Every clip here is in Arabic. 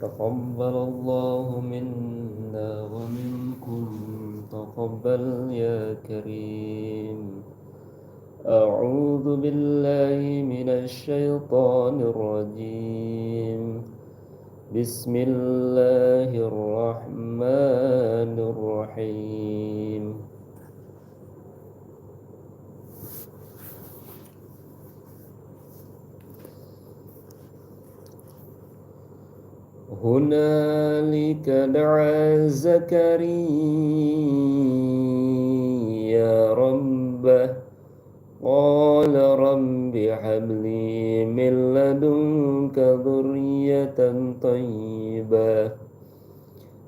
تقبل الله منا ومنكم تقبل يا كريم. أعوذ بالله من الشيطان الرجيم. بسم الله الرحمن الرحيم. هنالك دعا زكريا ربه. قال رب هب لي من لدنك ذرية طيبة.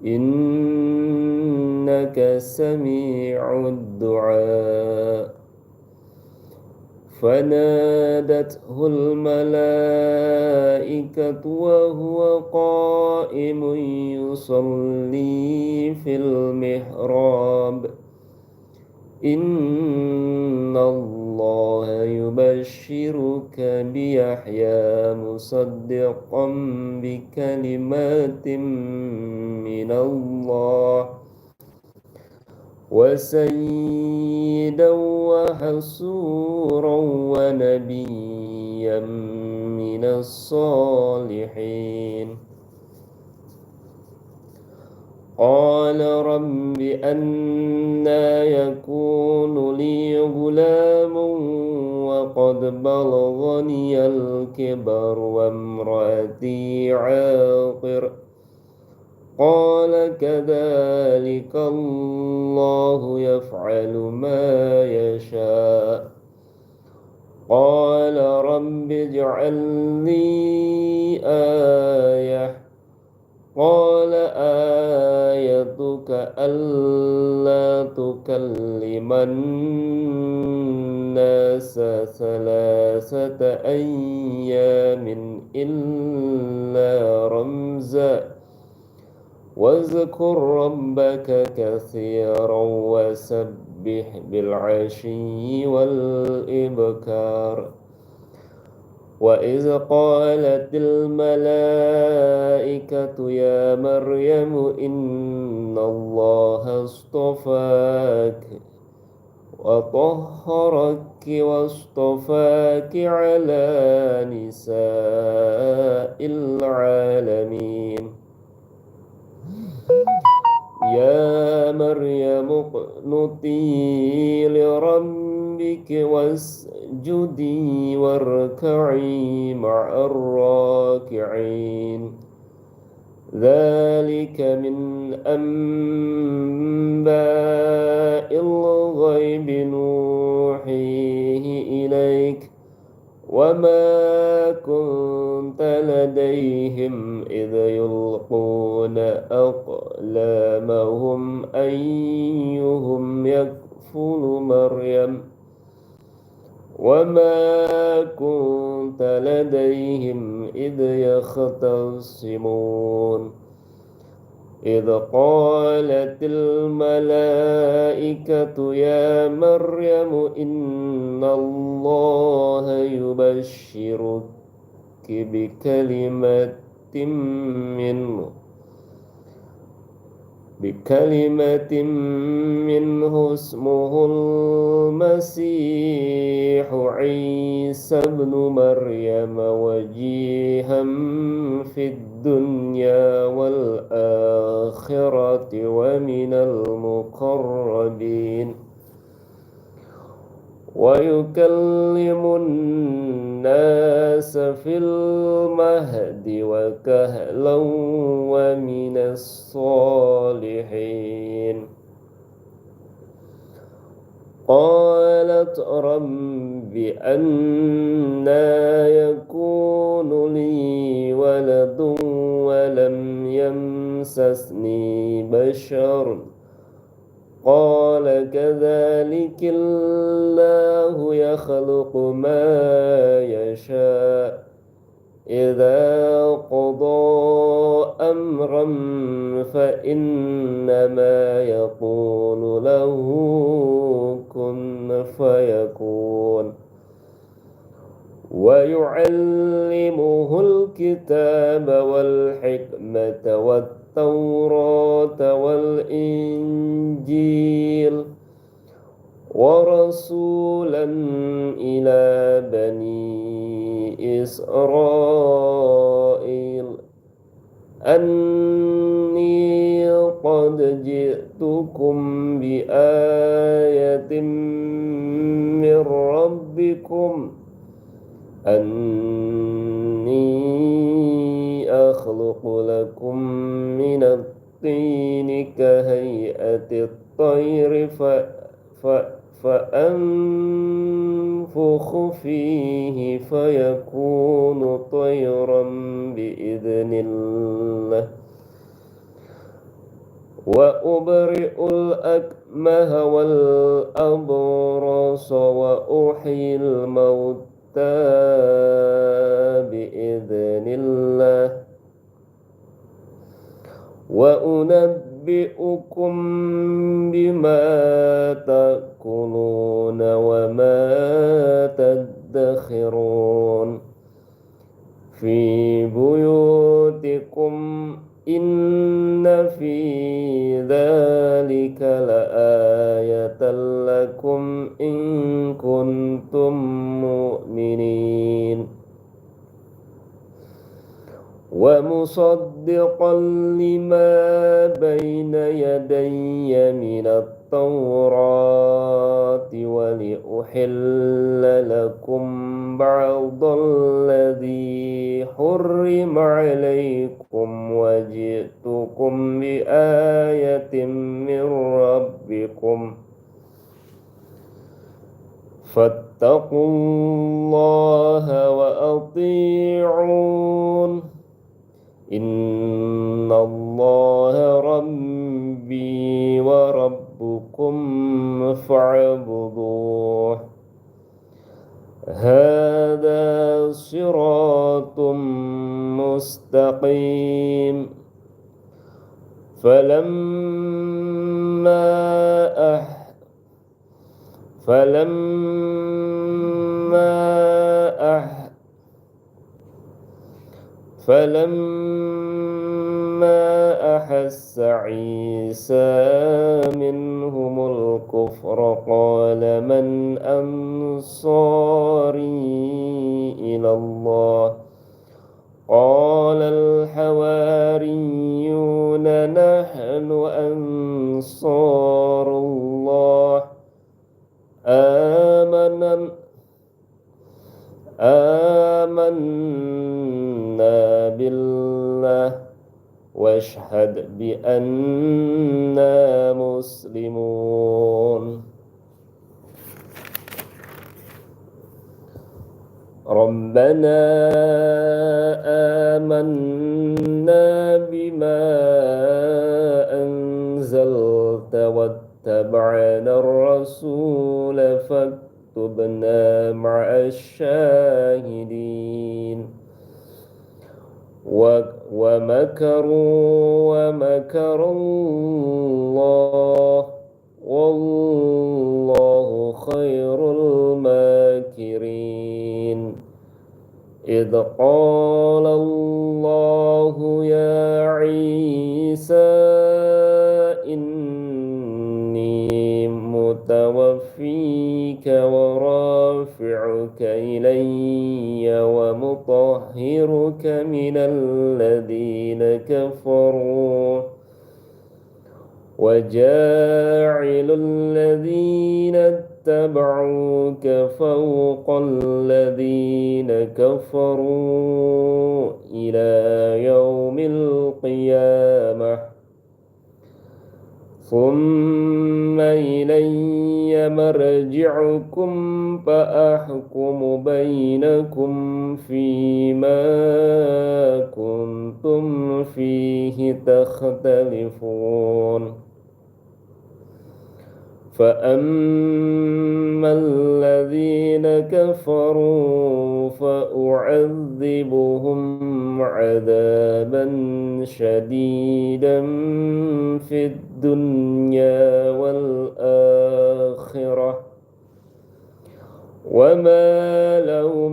إنك سميع الدعاء. فنادته الملائكة وهو قائم يصلي في المحراب. إن الله يبشرك بيحيى مصدقا بكلمات من الله. وسيدا وحسورا ونبيا من الصالحين. قال رب أنا يكون لي غلام وقد بلغني الكبر وامرأتي عاقر. قال كذلك الله يفعل ما يشاء. قال رب اجعل لي آية. قال آيتك ألا تكلم الناس ثلاثة أيام إلا رمزاً. واذكر ربك كثيرا وسبح بالعشي والإبكار. وإذ قالت الملائكة يا مريم إن الله اصطفاك وطهرك واصطفاك على نساء العالمين. يا مريم اقنتي لربك واسجدي واركعي مع الراكعين. ذلك من أنباء الغيب نوحيه إليك. وما كنت لديهم إذ يلقون أقلامهم أيهم يكفل مريم وما كنت لديهم إذ يختصمون إذ قالت الملائكة يا مريم إن الله يبشرك بكلمة منه بكلمة منه اسمه المسيح عيسى ابن مريم وجيها في الدنيا والآخرة ومن المقربين. ويكلم الناس في المهد وكهلا ومن الصالحين. قالت رب أنا يكون لي ولد ولم يمسسني بشر. قال كذلك الله يخلق ما يشاء. إذا قضى أمرا فإنما يقول له كن فيكون. ويعلمه الكتاب والحكمة والتوراة والإنجيل ورسولا إلى بني إسرائيل. أني قد جئتكم بآية من ربكم. أني أخلق لكم من الطين كهيئة الطير ف... ف... فأنفخ فيه فيكون طيرا بإذن الله. وأبرئ الأكمه والأبرص وأحيي الموت بإذن الله. وأنبئكم بما تأكلون وما تدخرون في بيوتكم إن في ذلك لآية لكم إن كنتم مؤمنين ومصدقا لما بين يدي من التوراة ولأحل لكم بعض الذي حرم عليكم وجئتكم بآية من ربكم فاتقوا الله وأطيعون الله ربي وربكم فاعبدوه. هذا صراط مستقيم. فلما أح فلما أح فلما أحس عيسى منهم الكفر قال من أنصاري إلى الله؟ قال الحواريون نحن أنصار الله. آمنا آمنا بالله. واشهد بأننا مسلمون. ربنا آمنا بما أنزلت واتبعنا الرسول فاتبعنا واكتبنا مع الشاهدين. ومكروا ومكر الله والله خير الماكرين. إذ قال الله يا عيسى متوفيك ورافعك إلي ومطهرك من الذين كفروا وجاعل الذين اتبعوك فوق الذين كفروا إلى يوم القيامة ثم إلي مرجعكم فأحكم بينكم فيما كنتم فيه تختلفون. فأما الذين كفروا فأعذبهم عذابا شديدا في الدنيا والآخرة وما لهم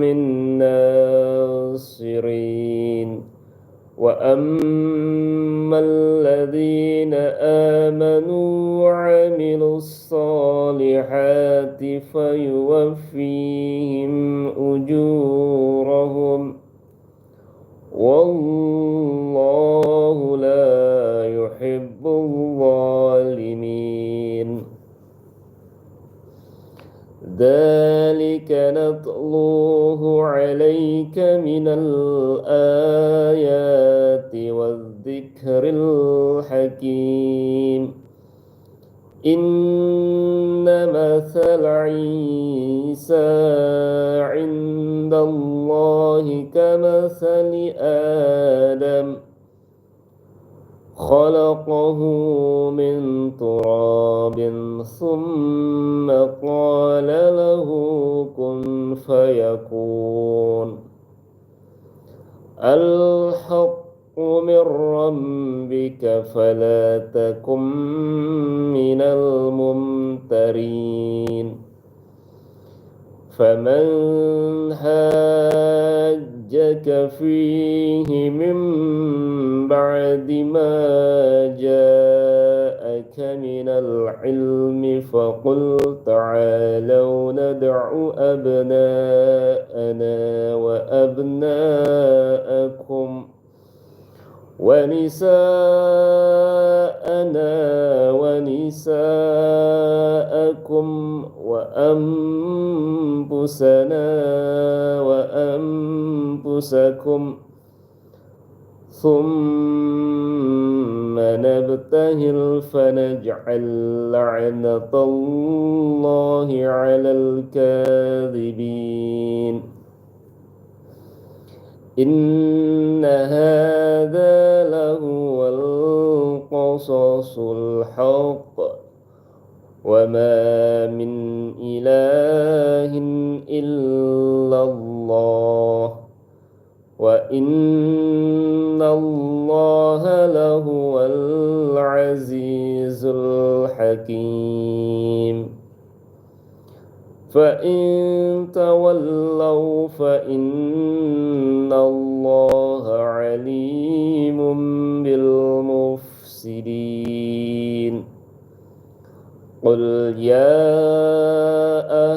من ناصرين. وأما الذين آمنوا وعملوا الصالحات فيوفيهم أجورهم. والله ذلك نتلوه عليك من الآيات والذكر الحكيم. إن مثل عيسى عند الله كمثل آدم. خلقه من تراب ثم قال له كن فيكون. الحق من ربك فلا تكن من الممترين. فمن حاجك فيه من بعد ما جاءك من العلم فقل تعالوا ندع أبناءنا وأبناءكم ونساءنا ونساءكم وأنفسنا وأنفسكم ثم نبتهل فنجعل لعنة الله على الكاذبين. إن هذا لهو القصص الحق. وما من إله إلا الله وإن الله لهو العزيز الحكيم فإن تولوا فإن الله عليم بالمفسدين قل يا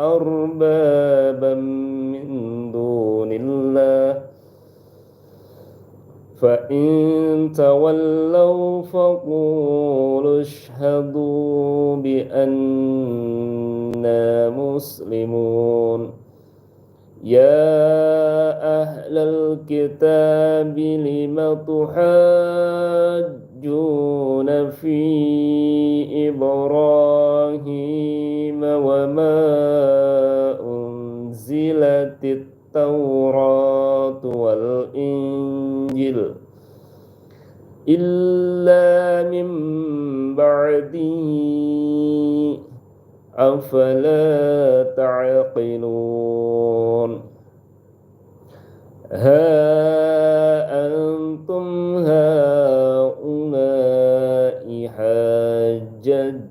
أربابا من دون الله. فإن تولوا فقولوا اشهدوا بأننا مسلمون. يا أهل الكتاب لم تحاجون في إبراهيم وما أنزلت التوراة والإنجيل إلا من بعده أفلا تعقلون ها أنتم هؤلاء حاجت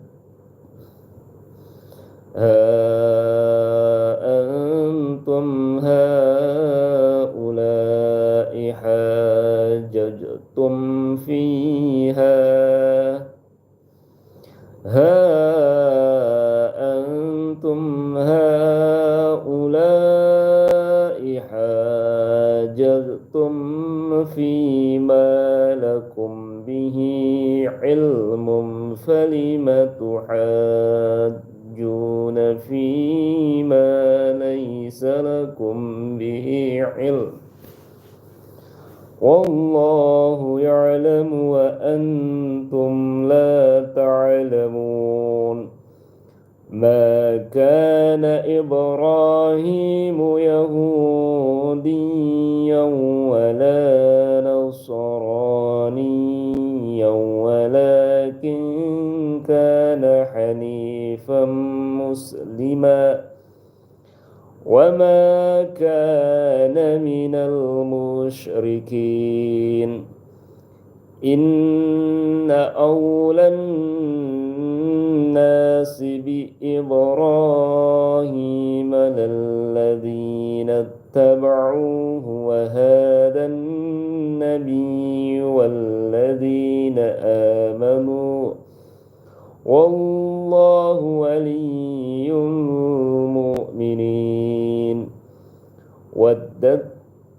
ها أنتم هؤلاء حاججتم فيها؟ ها أنتم هؤلاء والله يعلم وأنتم لا تعلمون. ما كان إبراهيم يهوديا ولا نصرانيا ولكن كان حنيفا مسلما. وما كان من المشركين إن أولى الناس بإبراهيم للذين اتبعوه وهذا النبي والذين آمنوا والله ولي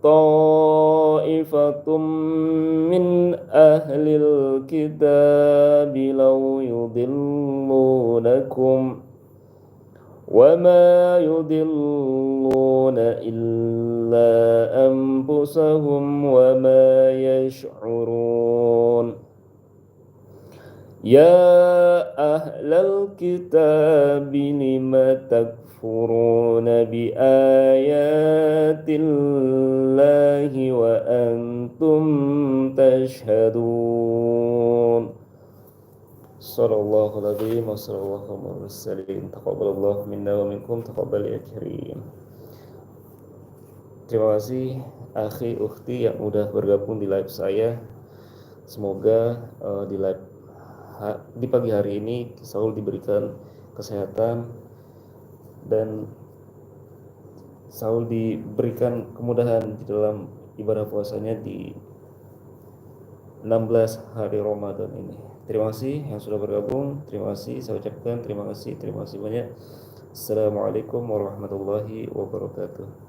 طائفة من أهل الكتاب لو يضلونكم وما يضلون إلا أنفسهم وما يشعرون. يا أهل الكتاب لم تكفرون بآيات الله وأنتم تشهدون صلى الله العظيم وصلى الله على المرسلين تقبل الله منا ومنكم تقبل يا كريم Terima kasih akhi ukhti yang udah bergabung di live saya. Semoga uh, di live di pagi hari ini selalu diberikan kesehatan dan selalu diberikan kemudahan di dalam ibadah puasanya di 16 hari Ramadan ini. Terima kasih yang sudah bergabung. Terima kasih saya ucapkan terima kasih, terima kasih banyak. Assalamualaikum warahmatullahi wabarakatuh.